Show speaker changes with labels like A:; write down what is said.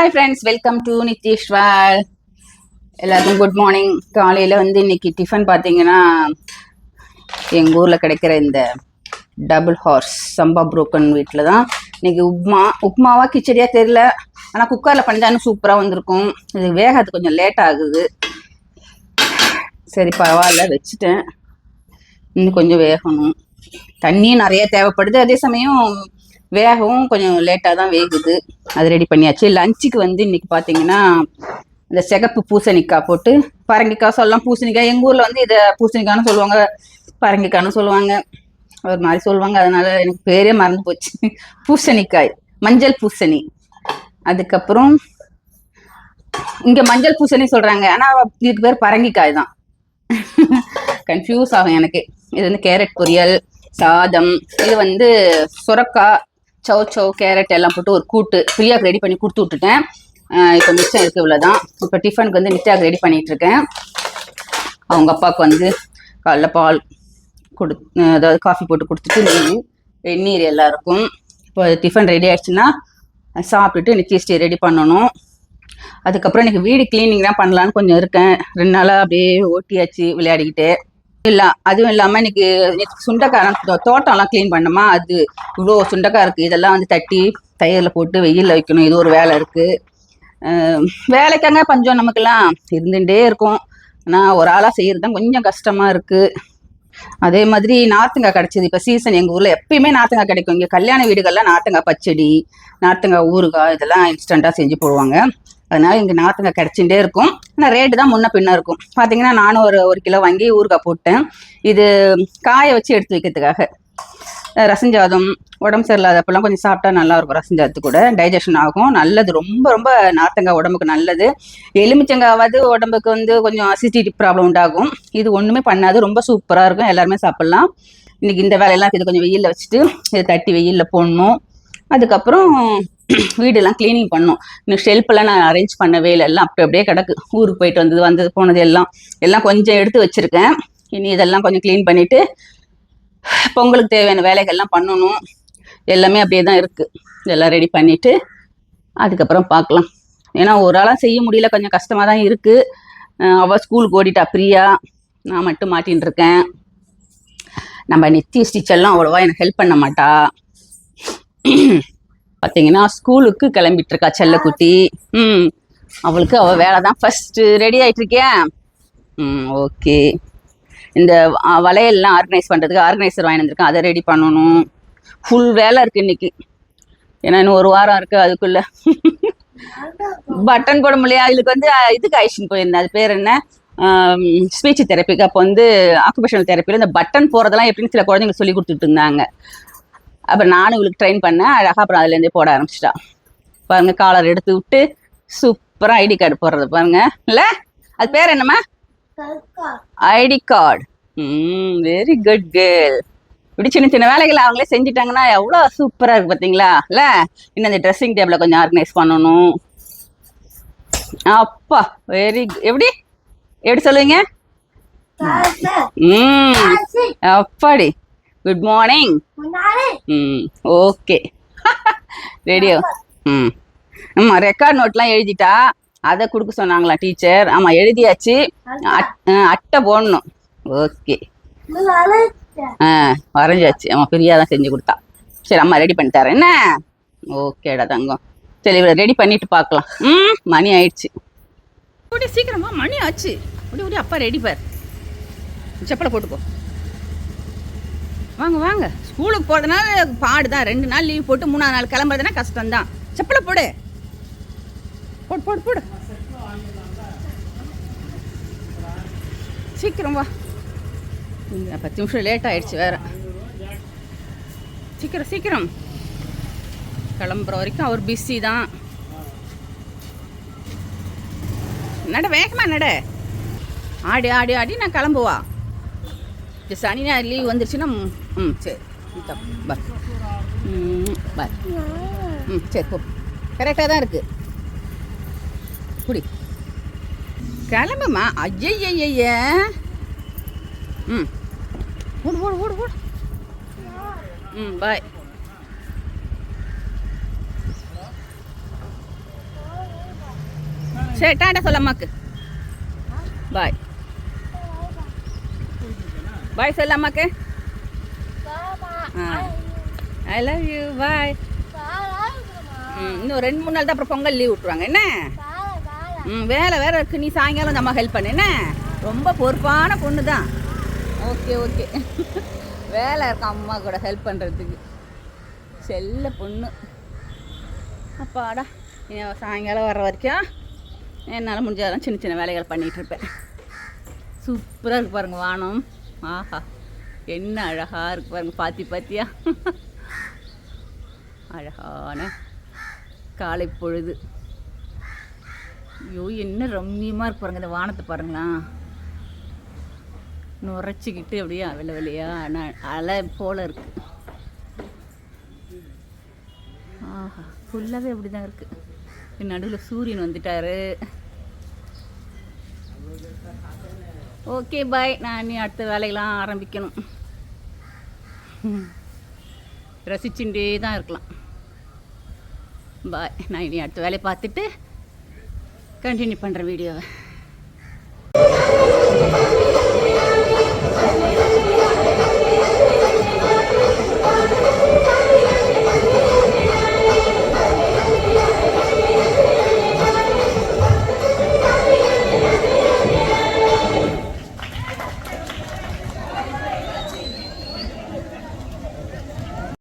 A: Hi friends welcome to Nithishwar எல்லாருக்கும் good morning காலையில் வந்து இன்னைக்கு டிஃபன் பார்த்தீங்கன்னா எங்கள் ஊரில் கிடைக்கிற இந்த டபுள் ஹார்ஸ் சம்பா புரோக்கன் வீட்டில் தான். இன்னைக்கு உப்மா உப்மாவா கிச்சடியா தெரில ஆனால் குக்கரில் பண்ணிதான் சூப்பராக வந்திருக்கும். இது வேகாது கொஞ்சம் லேட் ஆகுது. சரி பரவாயில்ல வச்சுட்டேன். இன்னும் கொஞ்சம் வேகணும். தண்ணியும் நிறைய தேவைப்படுது. அதே சமயம் வேகவும் கொஞ்சம் லேட்டாக தான் வேகுது. அது ரெடி பண்ணியாச்சு. லஞ்சுக்கு வந்து இன்னைக்கு பார்த்தீங்கன்னா இந்த சிகப்பு பூசணிக்காய் போட்டு பரங்கிக்காய் சொல்லலாம். பூசணிக்காய் எங்கள் ஊரில் வந்து இதை பூசணிக்காய்னு சொல்லுவாங்க. பரங்கிக்காய்னு சொல்லுவாங்க. ஒரு மாதிரி சொல்லுவாங்க. அதனால எனக்கு பேரே மறந்து போச்சு. பூசணிக்காய். மஞ்சள் பூசணி. அதுக்கப்புறம் இங்கே மஞ்சள் பூசணி சொல்கிறாங்க ஆனால் இதுக்கு பேர் பரங்கிக்காய் தான். கன்ஃபியூஸ் ஆகும் எனக்கு. இது வந்து கேரட் பொரியல் சாதம் இது வந்து சுரக்காய் சவு சௌ கேரட் எல்லாம் போட்டு ஒரு கூட்டு ஃப்ரீயாக ரெடி பண்ணி கொடுத்து விட்டுட்டேன். இப்போ மிச்சம் இருக்கு இவ்வளோதான் இப்போ டிஃபனுக்கு வந்து நித்யாவுக்கு ரெடி பண்ணிட்டு இருக்கேன். அவங்க அப்பாவுக்கு வந்து காலைல பால் கொடு அதாவது காஃபி போட்டு கொடுத்துட்டு நெய் வெந்நீர் எல்லாருக்கும். இப்போ டிஃபன் ரெடி ஆயிடுச்சுன்னா சாப்பிட்டுட்டு நித்தியஸ்டி ரெடி பண்ணணும். அதுக்கப்புறம் எனக்கு வீடு கிளீனிங் தான் பண்ணலான்னு கொஞ்சம் இருக்கேன். ரெண்டு நாளாக அப்படியே ஓட்டியாச்சு விளையாடிக்கிட்டு. இல்லை அதுவும் இல்லாமல் இன்னைக்கு நேத்து சுண்டைக்காய் தோட்டம்லாம் க்ளீன் பண்ணோமா? அது இவ்வளோ சுண்டைக்காய் இருக்குது இதெல்லாம் வந்து தட்டி தயிரில் போட்டு வெயிலில் வைக்கணும். இது ஒரு வேலை இருக்குது வேலைக்காங்க பஞ்சம் நமக்கெல்லாம் இருந்துகிட்டே இருக்கும். ஆனால் ஒரு ஆளாக செய்கிறது தான் கொஞ்சம் கஷ்டமாக இருக்குது அதே மாதிரி நார்த்தங்காய் கிடைச்சது. இப்போ சீசன் எங்கள் ஊரில் எப்பயுமே நார்த்தங்காய் கிடைக்கும். இங்கே கல்யாண வீடுகள்லாம் நார்த்தங்காய் பச்சடி நார்த்தங்காய் ஊறுகாய் இதெல்லாம் இன்ஸ்டண்ட்டாக செஞ்சு போடுவாங்க. அதனால இங்கே நார்த்தங்காய் கிடைச்சிட்டே இருக்கும். ஆனால் ரேட்டு தான் முன்ன பின்ன இருக்கும். பார்த்தீங்கன்னா நானும் ஒரு ஒரு கிலோ வாங்கி ஊறுகாய் போட்டேன். இது காய வச்சு எடுத்து வைக்கிறதுக்காக. ரசஞ்சாதம் உடம்பு சரியில்லாதப்பெல்லாம் கொஞ்சம் சாப்பிட்டா நல்லா இருக்கும் ரசஞ்சாதத்து கூட. டைஜஷன் ஆகும். நல்லது. ரொம்ப ரொம்ப நார்த்தங்காய் உடம்புக்கு நல்லது. எலுமிச்சங்காவது உடம்புக்கு வந்து கொஞ்சம் அசிடிட்டி ப்ராப்ளம் உண்டாகும். இது ஒன்றுமே பண்ணாது. ரொம்ப சூப்பராக இருக்கும். எல்லாருமே சாப்பிட்லாம். இன்னைக்கு இந்த வேலையெல்லாம் இது கொஞ்சம் வெயிலில் வச்சுட்டு இதை தட்டி வெயிலில் போடணும். அதுக்கப்புறம் வீடெல்லாம் க்ளீனிங் பண்ணோம். இன்னும் ஷெல்ஃபெல்லாம் நான் அரேஞ்ச் பண்ணவே இல்லை. எல்லாம் அப்படி அப்படியே கிடக்கு. ஊருக்கு போயிட்டு வந்தது வந்தது போனது எல்லாம். எல்லாம் கொஞ்சம் எடுத்து வச்சிருக்கேன். இனி இதெல்லாம் கொஞ்சம் க்ளீன் பண்ணிவிட்டு பொங்கலுக்கு தேவையான வேலைகள்லாம் பண்ணணும். எல்லாமே அப்படியே தான் இருக்குது இதெல்லாம் ரெடி பண்ணிவிட்டு அதுக்கப்புறம் பார்க்கலாம். ஏன்னா ஒரு ஆளாக செய்ய முடியல. கொஞ்சம் கஷ்டமாக தான் இருக்குது அவள் ஸ்கூலுக்கு ஓடிட்டா பிரியா. நான் மட்டும் மாட்டின்னு இருக்கேன். நம்ம நித்திய ஸ்டிச்செல்லாம் அவ்வளோவா எனக்கு ஹெல்ப் பண்ண மாட்டா. பார்த்தீங்கன்னா ஸ்கூலுக்கு கிளம்பிட்டு இருக்கா செல்லக்குட்டி. ம். அவளுக்கு அவள் வேலை தான் ஃபஸ்ட்டு ரெடி ஆகிட்டு இருக்கேன் ம் ஓகே இந்த வலையெல்லாம் வளையல்லாம் ஆர்கனைஸ் பண்ணுறதுக்கு ஆர்கனைசர் வாங்கி வந்திருக்கேன் அதை ரெடி பண்ணணும். ஃபுல் வேலை இருக்கு இன்னைக்கு. ஏன்னா இன்னும் ஒரு வாரம் இருக்கு அதுக்குள்ள. பட்டன் போட முடியா இதுக்கு வந்து இதுக்கு ஐஷன் போயிருந்தேன். அது பேர் என்ன? ஸ்பீச் தெரப்பிக்கு அப்போ வந்து ஆக்குபேஷனல் தெரப்பியில் இந்த பட்டன் போகிறதெல்லாம் எப்படின்னு சில குழந்தைங்க சொல்லி கொடுத்துட்டு இருந்தாங்க. அப்புறம் நானும் இவளுக்கு ட்ரெயின் பண்ணேன். அழகாக அப்புறம் அதுலேருந்தே போட ஆரம்பிச்சிட்டா. பாருங்க காலர் எடுத்து விட்டு சூப்பராக ஐடி கார்டு போடுறது பாருங்க. இல்லை அது பேர் என்னம்மா? ஐடி கார்டு ம் வெரி குட் கேர்ள் இப்படி சின்ன சின்ன வேலைகளை அவங்களே செஞ்சுட்டாங்கன்னா எவ்வளோ சூப்பராக இருக்கு பார்த்தீங்களா இல்லை இன்னும் இந்த ட்ரெஸ்ஸிங் டேபிளை கொஞ்சம் ஆர்கனைஸ் பண்ணணும். அப்பா வெரி எப்படி? எப்படி சொல்லுவீங்க? ம் அப்பாடி. குட் மார்னிங் ம் ஓகே ரேடியோ ம் ஆமாம் ரெக்கார்ட் நோட்லாம் எழுதிட்டா அதை கொடுக்க சொன்னாங்களா டீச்சர் ஆமாம் எழுதியாச்சு. அட்- ஆ, அட்டை போடணும். ஓகே ஆ வரைஞ்சாச்சு. ஆமாம் ஃப்ரீயாக தான் செஞ்சு கொடுத்தா. சரி அம்மா ரெடி பண்ணி தரேன். என்ன? ஓகேடா தங்கம். சரி இவளை ரெடி பண்ணிட்டு பார்க்கலாம். ம் மணி ஆயிடுச்சு. ஓடி சீக்கிரமா மணி ஆச்சு. ஓடி ஓடி அப்பா ரெடி பார். செப்பலை போட்டுக்கோ. வாங்க வாங்க. ஸ்கூலுக்கு போகிறதுனால பாடு தான் ரெண்டு நாள் லீவ் போட்டு மூணாவது நாள் கிளம்புறதுனா கஷ்டம்தான். செப்பலை போடு. போடு போடு போடு. சீக்கிரம் வா. பத்து நிமிஷம் லேட் ஆகிடுச்சு வேற. சீக்கிரம் சீக்கிரம். கிளம்புற வரைக்கும் அவர் பிஸி தான். நட வேகமா நட. ஆடி ஆடி ஆடி நான் கிளம்புவா. இந்த சனி ஞாயிறு லீவ் வந்துருச்சுன்னா ம், சரி. பாய் ம் பாய் ம் சரி போ. கரெக்டாக தான் இருக்குது குடி. கிளம்புமா? ஐயய்யய்ய ம். ஓடு ஓடு ஓடு ஓடு. ம் பாய் சரி டாட்டா சொல்ல அம்மாக்கு. பாய் பாய் சொல்ல அம்மாக்கு ஐ லவ் யூ பாய் இன்னும் ரெண்டு மூணு நாள் தான் அப்புறம் பொங்கல் லீவ் விட்ருவாங்க என்ன? ம் வேலை வேற இருக்கு. நீ சாயங்காலம் அம்மா ஹெல்ப் பண்ணு. என்ன? ரொம்ப பொறுப்பான பொண்ணு தான் ஓகே ஓகே வேலை இருக்கு அம்மா கூட ஹெல்ப் பண்ணுறதுக்கு செல்ல பொண்ணு. அப்பாடா அவ சாயங்காலம் வர்ற வரைக்கும் என்னால் முடிஞ்சாதான் சின்ன சின்ன வேலைகள் பண்ணிகிட்டு இருப்பேன். சூப்பராக இருக்கு பாருங்க வானம். ஆஹா என்ன அழகாக இருக்கு பாருங்க பாத்தி பாத்தியா? அழகான காலை பொழுது. ஐயோ என்ன ரம்மியமாக இருக்கு பாருங்க இந்த வானத்தை பாருங்களேன். நுரைச்சிக்கிட்டு அப்படியே வெள்ளை வெளியா அலை போல இருக்கு. ஆஹா ஃபுல்லாகவே அப்படி தான் இருக்குது நடுவில் சூரியன் வந்துட்டாரு. Okay bye. நான் நீ அடுத்த வேலையெல்லாம் ஆரம்பிக்கணும். ரசிச்சுட்டே தான் இருக்கலாம். பாய். நான் இனி அடுத்த வேலையை பார்த்துட்டு கண்டினியூ பண்ணுறேன் வீடியோவை.